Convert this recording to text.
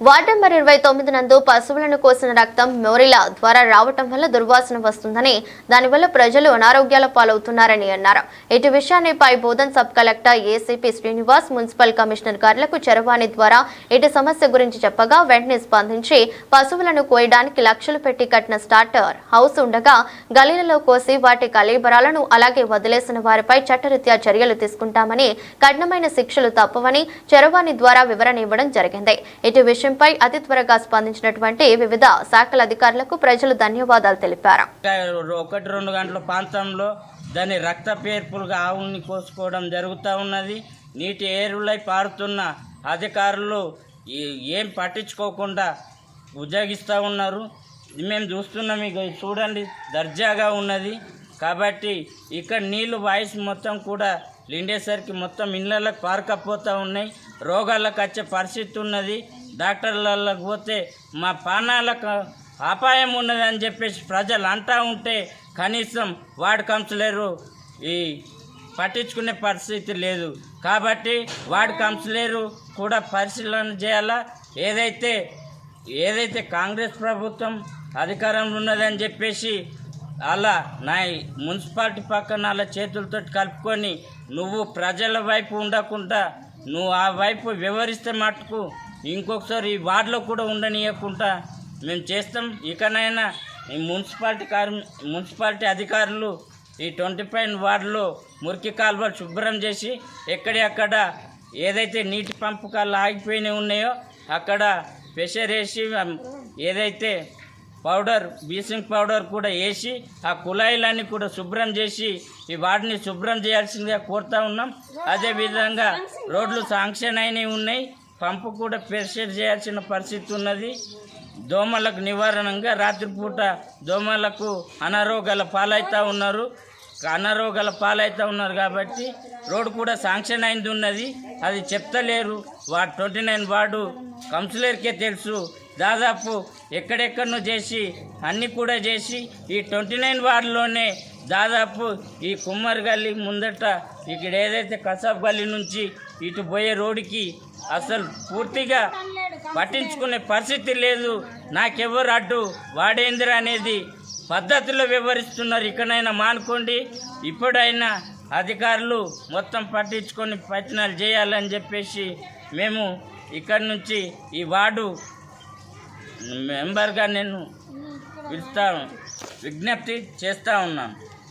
Ward number ఇరవై తొమ్మిది నందు పశువులను కోసిన రక్తం మోరిలా ద్వారా రావటం వల్ల దుర్వాసన వస్తుందని దానివల్ల ప్రజలు అనారోగ్యాల పాలవుతున్నారని అన్నారు. ఇటు విషయాన్ని పై Bodhan sub collector ACP Srinivas municipal commissioner గారులకు చరవాణి ద్వారా ఇటు సమస్య గురించి చెప్పగా వెంటనే స్పందించి పశువులను కోయడానికి లక్షలు పెట్టి కట్టిన స్టార్టర్ హౌస్ ఉండగా గలీలలో కోసి వాటి కలీబరాలను అలాగే వదిలేసిన వారిపై చట్టరీత్యా చర్యలు తీసుకుంటామని కఠినమైన శిక్షలు తప్పవని చరవాణి ద్వారా వివరణ ఇవ్వడం జరిగింది. ఇటు విషయం విషయంపై అతి త్వరగా స్పందించినటువంటి వివిధ శాఖల అధికారులకు ప్రజలు ధన్యవాదాలు తెలిపారు. ఒకటి రెండు గంటల ప్రాంతంలో దాని రక్త పేర్పులుగా ఆవుల్ని కోసుకోవడం జరుగుతూ ఉన్నది. నీటి ఏరులై పారుతున్న అధికారులు ఏం పట్టించుకోకుండా ఉద్యోగిస్తూ ఉన్నారు. మేము చూస్తున్నాం ఇక చూడండి దర్జాగా ఉన్నది. కాబట్టి ఇక్కడ నీళ్ళు వాయిస్ మొత్తం కూడా నిండేసరికి మొత్తం ఇళ్ళకు పారకపోతూ ఉన్నాయి. రోగాలకు వచ్చే పరిస్థితి ఉన్నది. డాక్టర్లకు పోతే మా ప్రాణాలకు అపాయం ఉన్నదని చెప్పేసి ప్రజలు అంటూ ఉంటే కనీసం వార్డు కౌన్సిలరు ఈ పట్టించుకునే పరిస్థితి లేదు. కాబట్టి వార్డు కౌన్సిలరు కూడా పరిశీలన చేయాలా? ఏదైతే ఏదైతే కాంగ్రెస్ ప్రభుత్వం అధికారంలో ఉన్నదని చెప్పేసి అలా నా మున్సిపాలిటీ పక్కన అలా చేతులతో కలుపుకొని నువ్వు ప్రజల వైపు ఉండకుండా నువ్వు ఆ వైపు వివరిస్తే మటుకు ఇంకొకసారి ఈ వార్డులో కూడా ఉండనీయకుండా మేము చేస్తాం. ఇకనైనా ఈ మున్సిపాలిటీ కార్మి మున్సిపాలిటీ అధికారులు ఈ ట్వంటీ ఫైవ్ వార్డులో మురికి కాలువలు శుభ్రం చేసి ఎక్కడెక్కడ ఏదైతే నీటి పంపకాలు ఆగిపోయినవి ఉన్నాయో అక్కడ ప్రెషర్ వేసి ఏదైతే పౌడర్ బీసింగ్ పౌడర్ కూడా వేసి ఆ కుళాయిలన్నీ కూడా శుభ్రం చేసి ఈ వాటిని శుభ్రం చేయాల్సిందిగా కోరుతా ఉన్నాం. అదేవిధంగా రోడ్లు శాంక్షన్ అయినవి ఉన్నాయి. పంపు కూడా ప్రెషర్ చేయాల్సిన పరిస్థితి ఉన్నది. దోమలకు నివారణంగా రాత్రిపూట దోమలకు అనారోగ్యాల పాలవుతూ ఉన్నారు. అనారోగ్యాల పాలవుతూ ఉన్నారు కాబట్టి రోడ్డు కూడా శాంక్షన్ అయింది ఉన్నది. అది చెప్తలేరు. వార్డు ట్వంటీ నైన్ వార్డు కౌన్సిలర్కే తెలుసు. దాదాపు ఎక్కడెక్కడనో చేసి అన్నీ కూడా చేసి ఈ ట్వంటీ నైన్ వార్డులోనే దాదాపు ఈ కుమ్మరి గల్లి ముందట ఇక్కడ ఏదైతే కసాబ్ గల్లి నుంచి ఇటు పోయే రోడ్డుకి అసలు పూర్తిగా పట్టించుకునే పరిస్థితి లేదు. నాకెవరు అడ్డు వాడేందిరా అనేది పద్ధతిలో వివరిస్తున్నారు. ఇక్కడైనా మానుకోండి. ఇప్పుడైనా అధికారులు మొత్తం పట్టించుకొని ప్రయత్నాలు చేయాలని చెప్పేసి మేము ఇక్కడి నుంచి ఈ వార్డు మెంబర్గా నేను పిలుస్తాను విజ్ఞప్తి చేస్తూ ఉన్నాను.